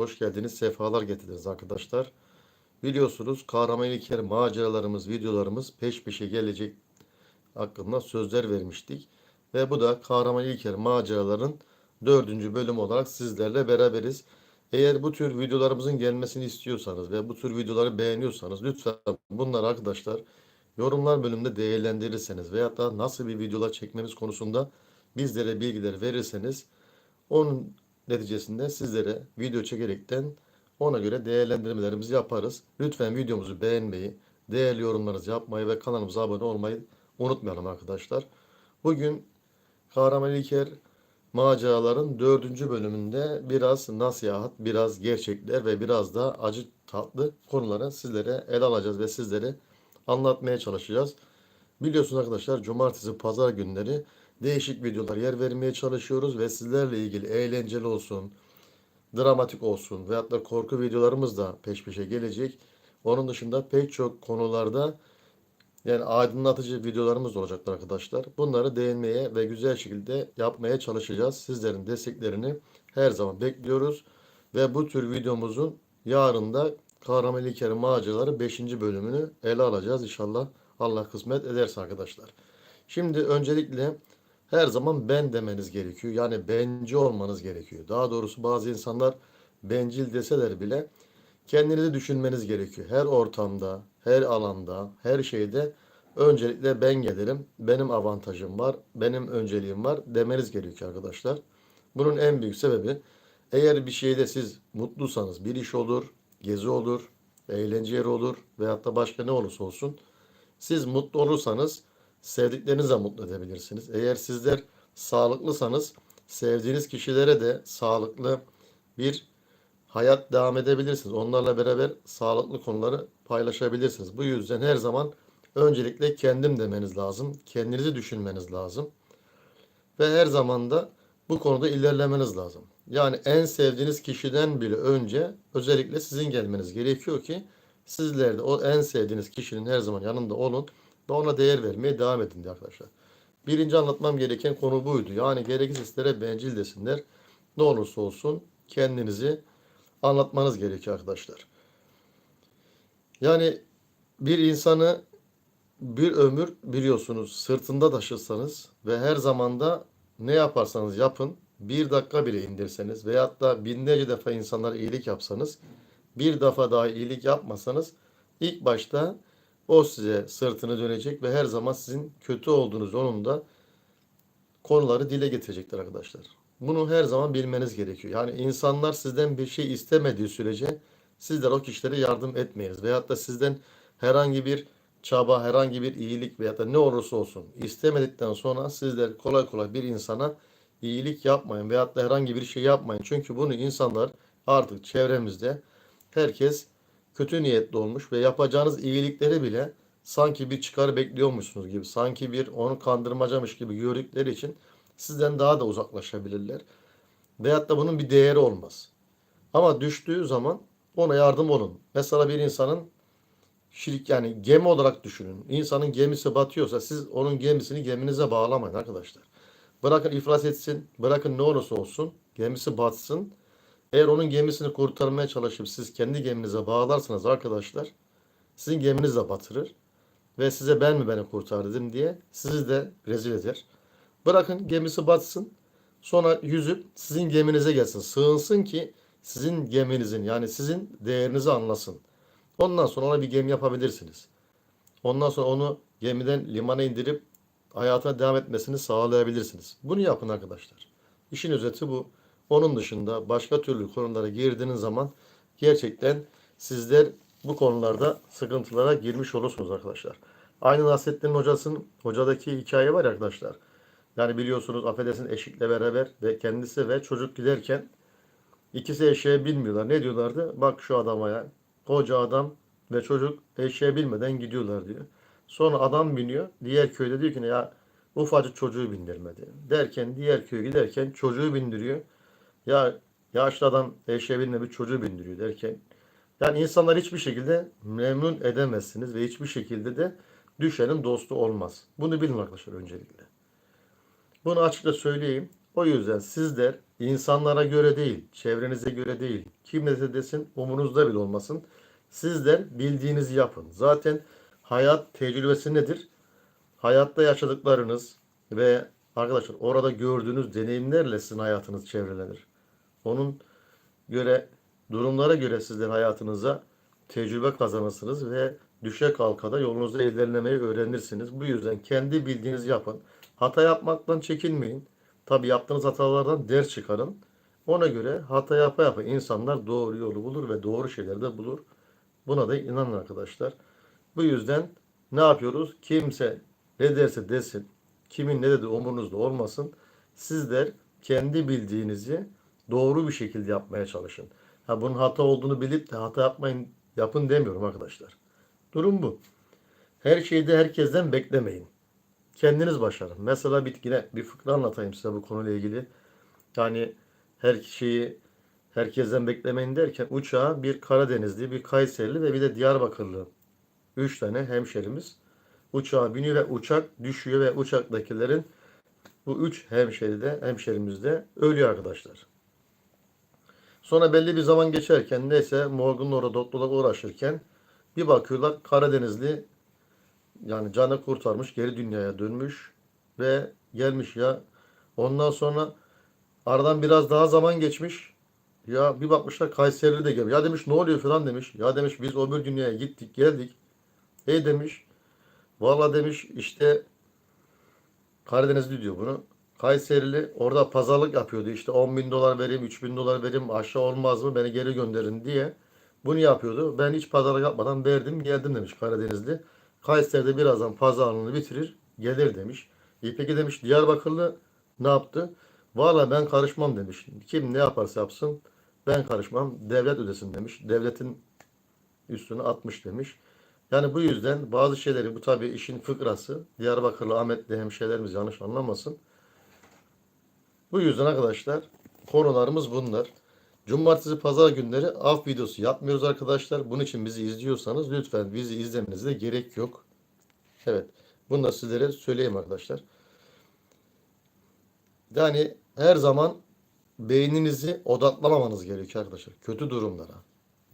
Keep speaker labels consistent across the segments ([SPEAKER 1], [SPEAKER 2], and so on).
[SPEAKER 1] Hoş geldiniz, sefalar getirdiniz arkadaşlar. Biliyorsunuz Kahraman İlker maceralarımız, videolarımız peş peşe gelecek hakkında sözler vermiştik. Ve bu da Kahraman İlker maceraların dördüncü bölümü olarak sizlerle beraberiz. Eğer bu tür videolarımızın gelmesini istiyorsanız ve bu tür videoları beğeniyorsanız lütfen bunları arkadaşlar yorumlar bölümünde değerlendirirseniz veyahut da nasıl bir videolar çekmemiz konusunda bizlere bilgiler verirseniz onun neticesinde sizlere video çekerekten ona göre değerlendirmelerimizi yaparız. Lütfen videomuzu beğenmeyi, değerli yorumlarınızı yapmayı ve kanalımıza abone olmayı unutmayalım arkadaşlar. Bugün Kahraman İlker maceraların dördüncü bölümünde biraz nasihat, biraz gerçekler ve biraz da acı tatlı konuları sizlere ele alacağız ve sizlere anlatmaya çalışacağız. Biliyorsunuz arkadaşlar cumartesi pazar günleri değişik videolar yer vermeye çalışıyoruz ve sizlerle ilgili eğlenceli olsun, dramatik olsun veyahut da korku videolarımız da peş peşe gelecek. Onun dışında pek çok konularda yani aydınlatıcı videolarımız olacaktır arkadaşlar. Bunları değinmeye ve güzel şekilde yapmaya çalışacağız. Sizlerin desteklerini her zaman bekliyoruz. Ve bu tür videomuzun yarın da Kahraman İlker'in maceraları 5. bölümünü ele alacağız inşallah. Allah kısmet ederse arkadaşlar. Şimdi öncelikle her zaman ben demeniz gerekiyor. Yani benci olmanız gerekiyor. Daha doğrusu bazı insanlar bencil deseler bile kendinizi düşünmeniz gerekiyor. Her ortamda, her alanda, her şeyde öncelikle ben gelirim. Benim avantajım var, benim önceliğim var demeniz gerekiyor arkadaşlar. Bunun en büyük sebebi eğer bir şeyde siz mutlusanız bir iş olur, gezi olur, eğlence yeri olur veyahut da başka ne olursa olsun siz mutlu olursanız sevdiklerinizi de mutlu edebilirsiniz. Eğer sizler sağlıklısanız sevdiğiniz kişilere de sağlıklı bir hayat devam edebilirsiniz. Onlarla beraber sağlıklı konuları paylaşabilirsiniz. Bu yüzden her zaman öncelikle kendim demeniz lazım. Kendinizi düşünmeniz lazım. Ve her zaman da bu konuda ilerlemeniz lazım. Yani en sevdiğiniz kişiden bile önce özellikle sizin gelmeniz gerekiyor ki sizler de o en sevdiğiniz kişinin her zaman yanında olun ve ona değer vermeye devam edin diye arkadaşlar. Birinci anlatmam gereken konu buydu. Yani gerekirse sizlere bencil desinler. Ne olursa olsun kendinizi anlatmanız gerekiyor arkadaşlar. Yani bir insanı bir ömür biliyorsunuz sırtında taşırsanız ve her zamanda ne yaparsanız yapın bir dakika bile indirseniz veyahut da binlerce defa insanlara iyilik yapsanız bir defa daha iyilik yapmasanız ilk başta o size sırtını dönecek ve her zaman sizin kötü olduğunuz yolunda konuları dile getirecektir arkadaşlar. Bunu her zaman bilmeniz gerekiyor. Yani insanlar sizden bir şey istemediği sürece sizler o kişilere yardım etmeyiniz. Veyahut da sizden herhangi bir çaba, herhangi bir iyilik veyahut da ne olursa olsun istemedikten sonra sizler kolay kolay bir insana iyilik yapmayın veyahut da herhangi bir şey yapmayın. Çünkü bunu insanlar artık çevremizde herkes kötü niyetli olmuş ve yapacağınız iyilikleri bile sanki bir çıkar bekliyormuşsunuz gibi, sanki bir onu kandırmacamış gibi gördükleri için sizden daha da uzaklaşabilirler. Veyahut da bunun bir değeri olmaz. Ama düştüğü zaman ona yardım olun. Mesela bir insanın şirk yani gemi olarak düşünün. İnsanın gemisi batıyorsa siz onun gemisini geminize bağlamayın arkadaşlar. Bırakın iflas etsin, bırakın ne olursa olsun, gemisi batsın. Eğer onun gemisini kurtarmaya çalışıp siz kendi geminize bağlarsanız arkadaşlar, sizin geminiz de batırır. Ve size ben mi beni kurtardım diye sizi de rezil eder. Bırakın gemisi batsın. Sonra yüzüp sizin geminize gelsin. Sığınsın ki sizin geminizin yani sizin değerinizi anlasın. Ondan sonra ona bir gemi yapabilirsiniz. Ondan sonra onu gemiden limana indirip hayatına devam etmesini sağlayabilirsiniz. Bunu yapın arkadaşlar. İşin özeti bu. Onun dışında başka türlü konulara girdiğiniz zaman gerçekten sizler bu konularda sıkıntılara girmiş olursunuz arkadaşlar. Aynı Nasrettin hocasının hocadaki hikaye var arkadaşlar. Yani biliyorsunuz affedersin eşikle beraber ve kendisi ve çocuk giderken ikisi eşeğe bilmiyorlar. Ne diyorlardı? Bak şu adama ya. Koca adam ve çocuk eşeğe bilmeden gidiyorlar diyor. Sonra adam biniyor. Diğer köyde diyor ki ya ufacık çocuğu bindirmedi. Derken diğer köye giderken çocuğu bindiriyor. Ya yaşlı adam eşeğe binmemiş çocuğu bindiriyor derken yani insanlar hiçbir şekilde memnun edemezsiniz ve hiçbir şekilde de düşenin dostu olmaz. Bunu bilin arkadaşlar öncelikle. Bunu açıkça söyleyeyim. O yüzden sizler insanlara göre değil, çevrenize göre değil, kim ne desin umurunuzda bile olmasın. Sizler bildiğinizi yapın. Zaten hayat tecrübesi nedir? Hayatta yaşadıklarınız ve arkadaşlar orada gördüğünüz deneyimlerle sizin hayatınız çevrelenir. Onun göre durumlara göre sizler hayatınıza tecrübe kazanırsınız ve düşe kalka da yolunuzda ilerlemeyi öğrenirsiniz. Bu yüzden kendi bildiğinizi yapın. Hata yapmaktan çekinmeyin. Tabi yaptığınız hatalardan ders çıkarın. Ona göre hata yapa yapa insanlar doğru yolu bulur ve doğru şeyleri de bulur. Buna da inanın arkadaşlar. Bu yüzden ne yapıyoruz? Kimse ne derse desin, kimin ne dediği umurunuzda olmasın. Sizler kendi bildiğinizi doğru bir şekilde yapmaya çalışın. Ha bunun hata olduğunu bilip de hata yapmayın, yapın demiyorum arkadaşlar. Durum bu. Her şeyde herkesten beklemeyin. Kendiniz başarın. Mesela bitkine bir fıkra anlatayım size bu konuyla ilgili. Yani her şeyi herkesten beklemeyin derken uçağa bir Karadenizli, bir Kayserili ve bir de Diyarbakırlı üç tane hemşerimiz uçağa biniyor ve uçak düşüyor ve uçaktakilerin bu üç hemşeri de hemşerimiz de ölüyor arkadaşlar. Sonra belli bir zaman geçerken neyse morgun orada doktorlar uğraşırken bir bakıyorlar Karadenizli yani canı kurtarmış geri dünyaya dönmüş ve gelmiş ya. Ondan sonra aradan biraz daha zaman geçmiş. Ya bir bakmışlar Kayseri'li de gelmiş. Ya demiş ne oluyor falan demiş. Ya demiş biz öbür dünyaya gittik geldik. E demiş. Valla demiş işte Karadenizli diyor bunu. Kayserili orada pazarlık yapıyordu. İşte 10 bin dolar vereyim, 3 bin dolar vereyim aşağı olmaz mı beni geri gönderin diye. Bunu yapıyordu. Ben hiç pazarlık yapmadan verdim geldim demiş Karadenizli. Kayseri'de birazdan pazarlığını bitirir gelir demiş. E peki demiş Diyarbakırlı ne yaptı? Valla ben karışmam demiş. Kim ne yaparsa yapsın ben karışmam. Devlet ödesin demiş. Devletin üstüne atmış demiş. Yani bu yüzden bazı şeyleri bu tabii işin fıkrası. Diyarbakırlı Ahmetli hemşehrilerimiz yanlış anlamasın. Bu yüzden arkadaşlar konularımız bunlar. Cumartesi pazar günleri av videosu yapmıyoruz arkadaşlar. Bunun için bizi izliyorsanız lütfen bizi izlemenize gerek yok. Evet. Bunu da sizlere söyleyeyim arkadaşlar. Yani her zaman beyninizi odaklamamanız gerekiyor arkadaşlar. Kötü durumlara.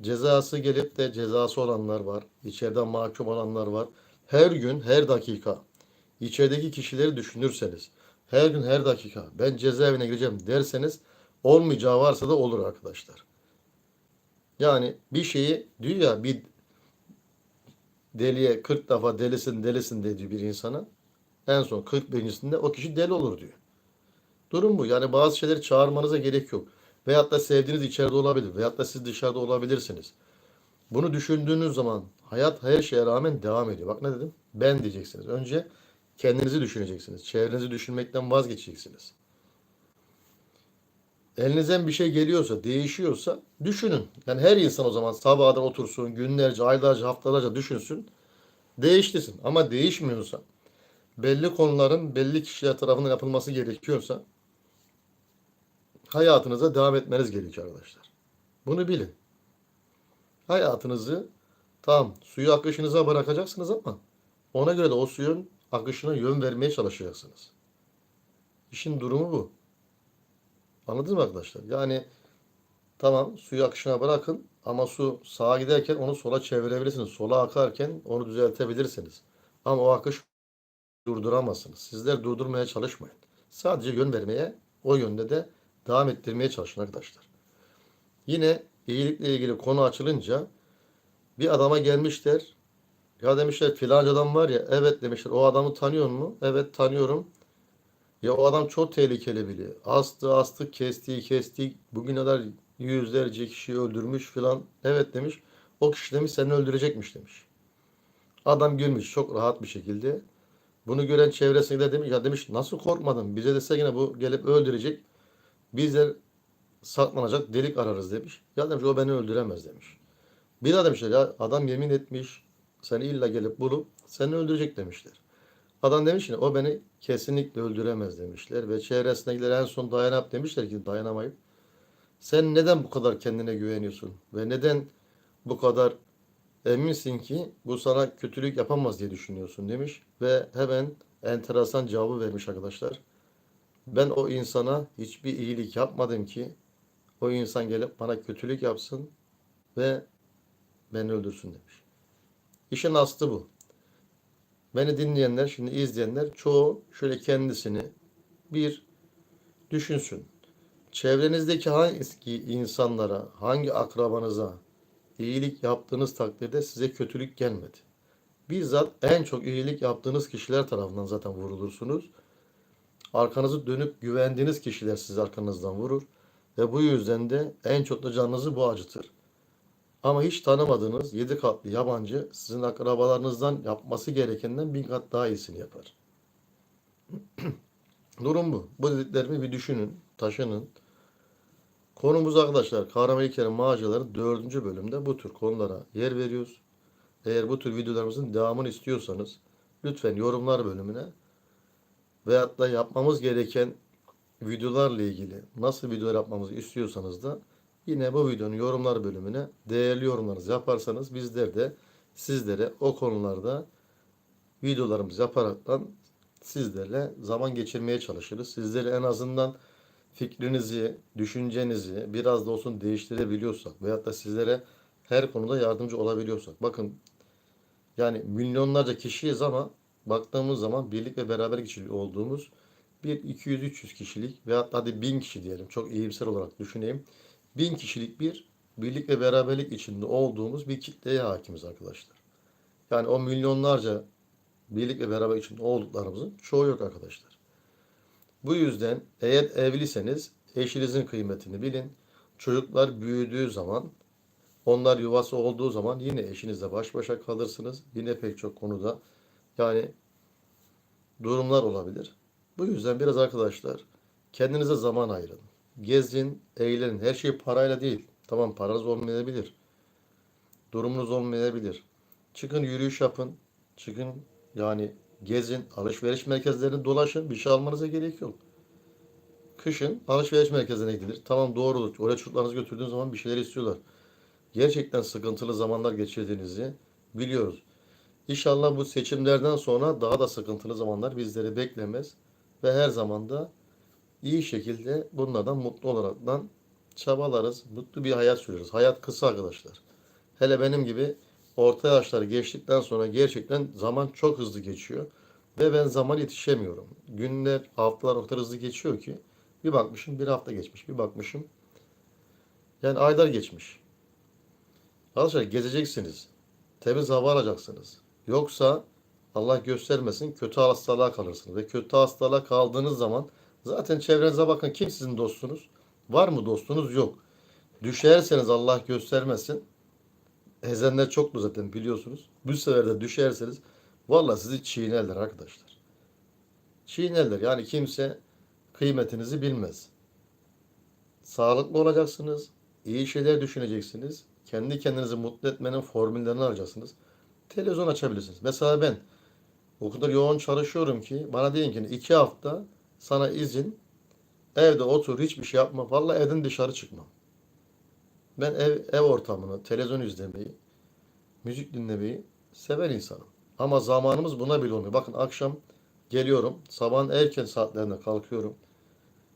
[SPEAKER 1] Cezası gelip de cezası olanlar var. İçeriden mahkum olanlar var. Her gün, her dakika içerideki kişileri düşünürseniz, her gün, her dakika ben cezaevine gireceğim derseniz olmayacağı varsa da olur arkadaşlar. Yani bir şeyi diyor ya bir deliye 40 defa delisin delisin dediği bir insana en son 41.sinde o kişi deli olur diyor. Durum bu. Yani bazı şeyleri çağırmanıza gerek yok. Veyahut da sevdiğiniz içeride olabilir. Veyahut da siz dışarıda olabilirsiniz. Bunu düşündüğünüz zaman hayat her şeye rağmen devam ediyor. Bak ne dedim? Ben diyeceksiniz. Önce kendinizi düşüneceksiniz. Çevrenizi düşünmekten vazgeçeceksiniz. Elinizden bir şey geliyorsa, değişiyorsa düşünün. Yani her insan o zaman sabahdan otursun, günlerce, aylarca, haftalarca düşünsün. Değiştirsin. Ama değişmiyorsa, belli konuların belli kişiler tarafından yapılması gerekiyorsa hayatınıza devam etmeniz gerekiyor arkadaşlar. Bunu bilin. Hayatınızı tam suyu akışınıza bırakacaksınız ama ona göre de o suyun akışına yön vermeye çalışacaksınız. İşin durumu bu. Anladınız mı arkadaşlar? Yani tamam suyu akışına bırakın ama su sağa giderken onu sola çevirebilirsiniz. Sola akarken onu düzeltebilirsiniz. Ama o akış durduramazsınız. Sizler durdurmaya çalışmayın. Sadece yön vermeye, o yönde de devam ettirmeye çalışın arkadaşlar. Yine iyilikle ilgili konu açılınca bir adama gelmişler. Ya demişler filanca adam var ya. Evet demişler. O adamı tanıyor mu? Evet tanıyorum. Ya o adam çok tehlikeli biri. Astı astı kesti kesti. Bugüne kadar yüzlerce kişiyi öldürmüş filan. Evet demiş. O kişi demiş seni öldürecekmiş demiş. Adam gülmüş çok rahat bir şekilde. Bunu gören çevresinde demiş ya demiş nasıl korkmadın? Bize dese yine bu gelip öldürecek. Bizler saklanacak delik ararız demiş. Ya demiş o beni öldüremez demiş. Bir daha demişler ya adam yemin etmiş seni illa gelip bulup seni öldürecek demişler. Adam demiş ki o beni kesinlikle öldüremez demişler ve çevresindekiler en son dayanıp demişler ki dayanamayıp sen neden bu kadar kendine güveniyorsun ve neden bu kadar eminsin ki bu sana kötülük yapamaz diye düşünüyorsun demiş ve hemen enteresan cevabı vermiş arkadaşlar. Ben o insana hiçbir iyilik yapmadım ki o insan gelip bana kötülük yapsın ve beni öldürsün demiş. İşin aslı bu. Beni dinleyenler, şimdi izleyenler çoğu şöyle kendisini bir düşünsün. Çevrenizdeki hangi insanlara, hangi akrabanıza iyilik yaptığınız takdirde size kötülük gelmedi. Bizzat en çok iyilik yaptığınız kişiler tarafından zaten vurulursunuz. Arkanızı dönüp güvendiğiniz kişiler sizi arkanızdan vurur. Ve bu yüzden de en çok da canınızı bu acıtır. Ama hiç tanımadığınız yedi katlı yabancı sizin akrabalarınızdan yapması gerekenden bin kat daha iyisini yapar. Durum bu. Bu dediklerimi bir düşünün, taşının. Konumuz arkadaşlar Kahraman İlker'in mağazaları 4. bölümde bu tür konulara yer veriyoruz. Eğer bu tür videolarımızın devamını istiyorsanız lütfen yorumlar bölümüne veyahut da yapmamız gereken videolarla ilgili nasıl videolar yapmamızı istiyorsanız da yine bu videonun yorumlar bölümüne değerli yorumlarınızı yaparsanız bizler de sizlere o konularda videolarımızı yaparaktan sizlerle zaman geçirmeye çalışırız. Sizleri en azından fikrinizi, düşüncenizi biraz da olsun değiştirebiliyorsak veyahut da sizlere her konuda yardımcı olabiliyorsak. Bakın yani milyonlarca kişiyiz ama baktığımız zaman birlik ve beraberlik içinde olduğumuz bir 200-300 kişilik veyahut da hadi 1000 kişi diyelim çok iyimser olarak düşüneyim. 1000 kişilik bir birlik ve beraberlik içinde olduğumuz bir kitleye hakimiz arkadaşlar. Yani o milyonlarca birlik ve beraber içinde olduklarımızın çoğu yok arkadaşlar. Bu yüzden eğer evliyseniz eşinizin kıymetini bilin. Çocuklar büyüdüğü zaman onlar yuvası olduğu zaman yine eşinizle baş başa kalırsınız. Yine pek çok konuda yani durumlar olabilir. Bu yüzden biraz arkadaşlar kendinize zaman ayırın. Gezin, eğlenin. Her şey parayla değil. Tamam paranız olmayabilir. Durumunuz olmayabilir. Çıkın yürüyüş yapın. Çıkın yani gezin, alışveriş merkezlerinde dolaşın. Bir şey almanıza gerek yok. Kışın alışveriş merkezine gidilir. Tamam doğrudur. Oraya çocuklarınızı götürdüğünüz zaman bir şeyler istiyorlar. Gerçekten sıkıntılı zamanlar geçirdiğinizi biliyoruz. İnşallah bu seçimlerden sonra daha da sıkıntılı zamanlar bizleri beklemez ve her zaman da iyi şekilde bunlardan mutlu olaraktan çabalarız. Mutlu bir hayat süreriz. Hayat kısa arkadaşlar. Hele benim gibi orta yaşları geçtikten sonra gerçekten zaman çok hızlı geçiyor. Ve ben zaman yetişemiyorum. Günler, haftalar o kadar hızlı geçiyor ki bir bakmışım bir hafta geçmiş. Bir bakmışım yani aylar geçmiş. Arkadaşlar gezeceksiniz. Temiz hava alacaksınız. Yoksa Allah göstermesin kötü hastalığa kalırsınız. Ve kötü hastalığa kaldığınız zaman zaten çevrenize bakın kim sizin dostunuz? Var mı dostunuz? Yok. Düşerseniz Allah göstermesin. Ezenler çoktu zaten biliyorsunuz. Bu sefer de düşerseniz valla sizi çiğnerler arkadaşlar. Çiğnerler. Yani kimse kıymetinizi bilmez. Sağlıklı olacaksınız. iyi şeyler düşüneceksiniz. Kendi kendinizi mutlu etmenin formüllerini arayacaksınız. Televizyon açabilirsiniz. Mesela ben o kadar yoğun çalışıyorum ki bana deyin ki iki hafta sana izin evde otur hiçbir şey yapma. Vallahi evden dışarı çıkmam. Ben ev, ev ortamını, televizyon izlemeyi, müzik dinlemeyi seven insanım. Ama zamanımız buna bile olmuyor. Bakın akşam geliyorum. Sabahın erken saatlerinde kalkıyorum.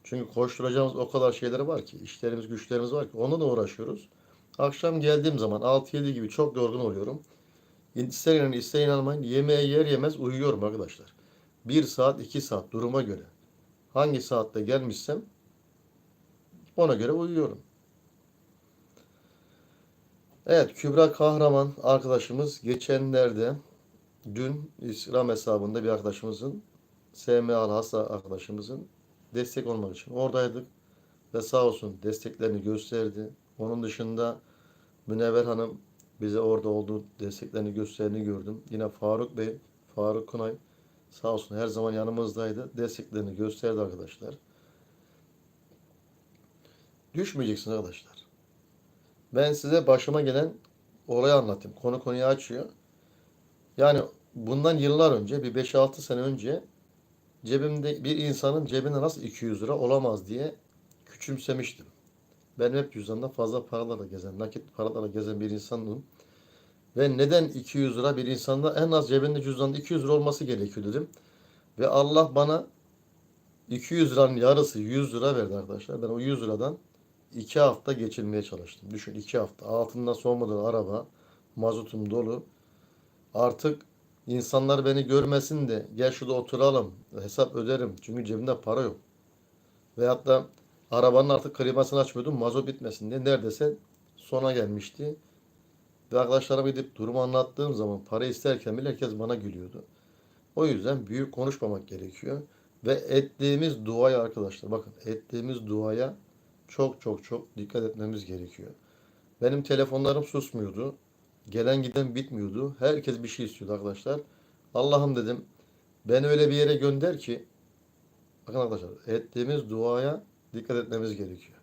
[SPEAKER 1] Çünkü koşturacağımız o kadar şeyler var ki. işlerimiz, güçlerimiz var ki. Onunla uğraşıyoruz. Akşam geldiğim zaman 6-7 gibi çok yorgun oluyorum. İster inanın ister inanmayın yemeğe yer yemez uyuyorum arkadaşlar. 1 saat 2 saat duruma göre. Hangi saatte gelmişsem ona göre uyuyorum. Evet Kübra Kahraman arkadaşımız geçenlerde dün Instagram hesabında bir arkadaşımızın SMA hasta arkadaşımızın destek olmak için oradaydık ve sağ olsun desteklerini gösterdi. Onun dışında Münevver Hanım bize orada olduğu desteklerini gösterdiğini gördüm. Yine Faruk Bey, Faruk Kunay sağ olsun her zaman yanımızdaydı. Desteklerini gösterdi arkadaşlar. Düşmeyeceksiniz arkadaşlar. Ben size başıma gelen olayı anlatayım. Konu konuyu açıyor. Yani bundan yıllar önce, bir 5-6 sene önce cebimde bir insanın cebinde nasıl 200 lira olamaz diye küçümsemiştim. Ben hep cüzdanda fazla paralarla gezen, nakit paralarla gezen bir insandım. Ve neden 200 lira bir insanda en az cebinde cüzdanda 200 lira olması gerekiyor dedim. Ve Allah bana 200 liranın yarısı 100 lira verdi arkadaşlar. Ben o 100 liradan 2 hafta geçirmeye çalıştım. Düşün 2 hafta. Altından son araba. Mazotum dolu. Artık insanlar beni görmesin de gel şurada oturalım. Hesap öderim. Çünkü cebimde para yok. Veyahut da arabanın artık klimasını açmıyordum. Mazot bitmesin diye. Neredeyse sona gelmişti. Ve arkadaşlarıma gidip durumu anlattığım zaman para isterken bile herkes bana gülüyordu. O yüzden büyük konuşmamak gerekiyor. Ve ettiğimiz duaya arkadaşlar bakın ettiğimiz duaya çok çok çok dikkat etmemiz gerekiyor. Benim telefonlarım susmuyordu. Gelen giden bitmiyordu. Herkes bir şey istiyordu arkadaşlar. Allah'ım dedim beni öyle bir yere gönder ki bakın arkadaşlar ettiğimiz duaya dikkat etmemiz gerekiyor.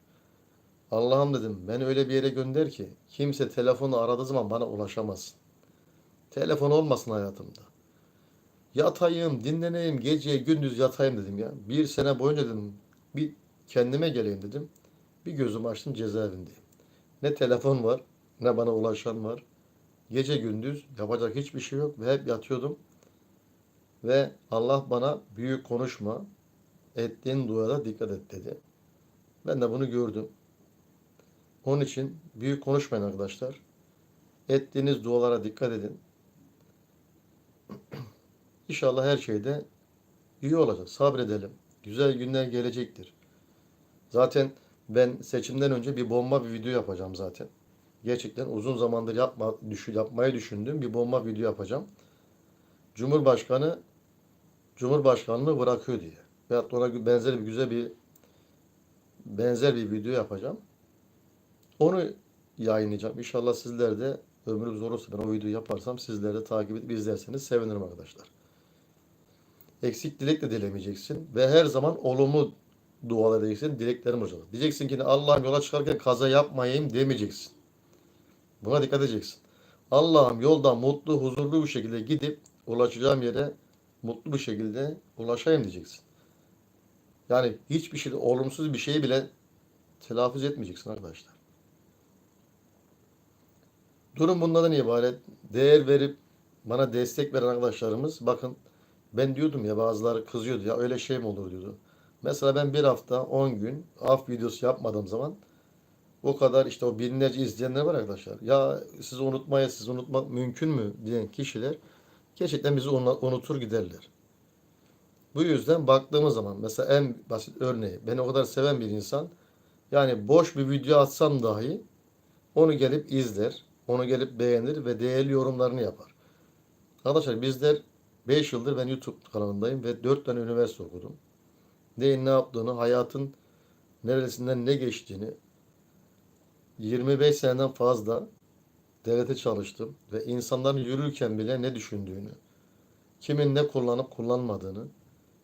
[SPEAKER 1] Allah'ım dedim beni öyle bir yere gönder ki kimse telefonu aradığı zaman bana ulaşamasın. Telefon olmasın hayatımda. Yatayım, dinleneyim, gece gündüz yatayım dedim ya. Bir sene boyunca dedim bir kendime geleyim dedim. Bir gözümü açtım cezaevindeyim. Ne telefon var, ne bana ulaşan var. Gece gündüz yapacak hiçbir şey yok ve hep yatıyordum. Ve Allah bana büyük konuşma, ettiğin duada dikkat et dedi. Ben de bunu gördüm. Onun için büyük konuşmayın arkadaşlar. Ettiğiniz dualara dikkat edin. İnşallah her şeyde iyi olacak. Sabredelim. Güzel günler gelecektir. Zaten ben seçimden önce bir bomba bir video yapacağım zaten. Gerçekten uzun zamandır yapma, düşün, yapmayı düşündüğüm bir bomba video yapacağım. Cumhurbaşkanı Cumhurbaşkanlığı bırakıyor diye. Veyahut ona benzer bir güzel bir benzer bir video yapacağım. Onu yayınlayacağım. İnşallah sizler de ömrünüz olursa ben o videoyu yaparsam sizler de takip edip izlerseniz sevinirim arkadaşlar. Eksik dilek de dilemeyeceksin ve her zaman olumlu dualar edeceksin. Dileklerim olacak. Diyeceksin ki Allah'ım yola çıkarken kaza yapmayayım demeyeceksin. Buna dikkat edeceksin. Allah'ım yolda mutlu, huzurlu bir şekilde gidip ulaşacağım yere mutlu bir şekilde ulaşayım diyeceksin. Yani hiçbir şey, olumsuz bir şeyi bile telaffuz etmeyeceksin arkadaşlar. Durum bundan ibaret. Değer verip bana destek veren arkadaşlarımız bakın ben diyordum ya bazıları kızıyordu ya öyle şey mi olur diyordu. Mesela ben bir hafta 10 gün af videosu yapmadığım zaman o kadar işte o binlerce izleyenler var arkadaşlar. Ya siz unutmaya siz unutmak mümkün mü diyen kişiler gerçekten bizi unutur giderler. Bu yüzden baktığımız zaman mesela en basit örneği beni o kadar seven bir insan yani boş bir video atsam dahi onu gelip izler, onu gelip beğenir ve değerli yorumlarını yapar. Arkadaşlar bizler 5 yıldır ben YouTube kanalındayım ve 4 tane üniversite okudum. Neyin ne yaptığını, hayatın neresinden ne geçtiğini 25 seneden fazla devlete çalıştım ve insanların yürürken bile ne düşündüğünü, kimin ne kullanıp kullanmadığını,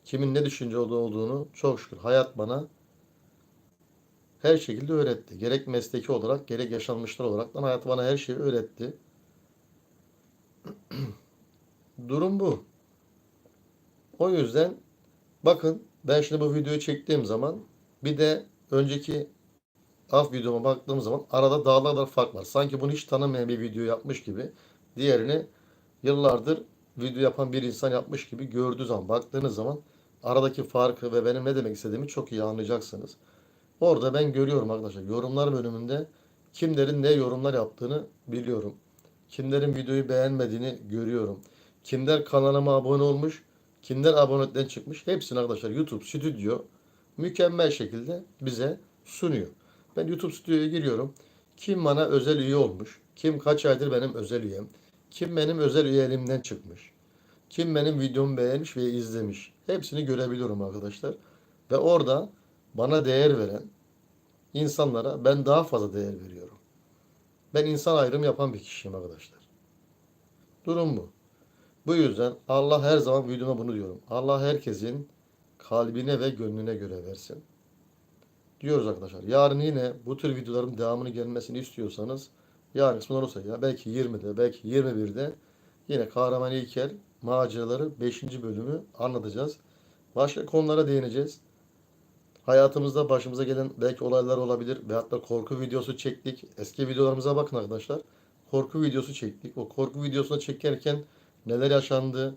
[SPEAKER 1] kimin ne düşünce olduğunu çok şükür hayat bana her şekilde öğretti. Gerek mesleki olarak, gerek yaşanmışlar olarak hayat bana her şeyi öğretti. Durum bu. O yüzden bakın ben şimdi bu videoyu çektiğim zaman bir de önceki af videoma baktığım zaman arada dağlar kadar fark var. Sanki bunu hiç tanımayan bir video yapmış gibi. Diğerini yıllardır video yapan bir insan yapmış gibi gördüğü zaman baktığınız zaman aradaki farkı ve benim ne demek istediğimi çok iyi anlayacaksınız. Orada ben görüyorum arkadaşlar. Yorumlar bölümünde kimlerin ne yorumlar yaptığını biliyorum. Kimlerin videoyu beğenmediğini görüyorum. Kimler kanalıma abone olmuş, kimler abonelikten çıkmış. Hepsini arkadaşlar YouTube Stüdyo mükemmel şekilde bize sunuyor. Ben YouTube Stüdyo'ya giriyorum. Kim bana özel üye olmuş, kim kaç aydır benim özel üyem, kim benim özel üyeliğimden çıkmış, kim benim videomu beğenmiş ve izlemiş. Hepsini görebiliyorum arkadaşlar. Ve orada bana değer veren insanlara ben daha fazla değer veriyorum. Ben insan ayrımı yapan bir kişiyim arkadaşlar. Durum bu. Bu yüzden Allah her zaman videoma bunu diyorum. Allah herkesin kalbine ve gönlüne göre versin. Diyoruz arkadaşlar. Yarın yine bu tür videoların devamını gelmesini istiyorsanız yarın kısmı olursa ya belki 20'de belki 21'de yine Kahraman İlker maceraları 5. bölümü anlatacağız. Başka konulara değineceğiz. Hayatımızda başımıza gelen belki olaylar olabilir ve hatta korku videosu çektik. Eski videolarımıza bakın arkadaşlar. Korku videosu çektik. O korku videosunu çekerken neler yaşandı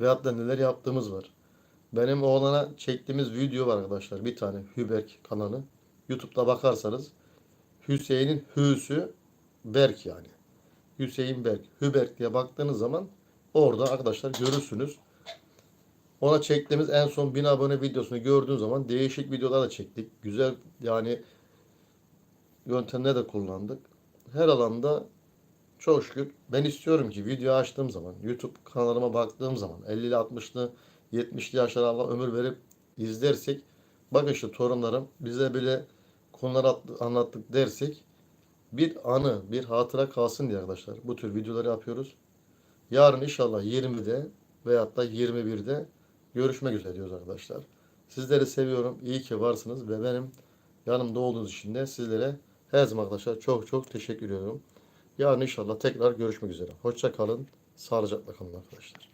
[SPEAKER 1] ve hatta neler yaptığımız var. Benim oğlana çektiğimiz video var arkadaşlar. Bir tane Hüberk kanalı. YouTube'da bakarsanız Hüseyin'in Hüsü Berk yani. Hüseyin Berk. Hüberk diye baktığınız zaman orada arkadaşlar görürsünüz. Ona çektiğimiz en son 1000 abone videosunu gördüğün zaman değişik videolar da çektik. Güzel yani yöntemler de kullandık. Her alanda çok şükür ben istiyorum ki video açtığım zaman YouTube kanalıma baktığım zaman 50'li 60'lı 70'li yaşlara Allah ömür verip izlersek bak işte torunlarım bize bile konular at- anlattık dersek bir anı, bir hatıra kalsın diye arkadaşlar. Bu tür videoları yapıyoruz. Yarın inşallah 20'de veyahut da 21'de görüşmek üzere diyoruz arkadaşlar. Sizleri seviyorum. İyi ki varsınız ve benim yanımda olduğunuz için de sizlere her zaman arkadaşlar çok çok teşekkür ediyorum. Yarın inşallah tekrar görüşmek üzere. Hoşça kalın. Sağlıcakla kalın arkadaşlar.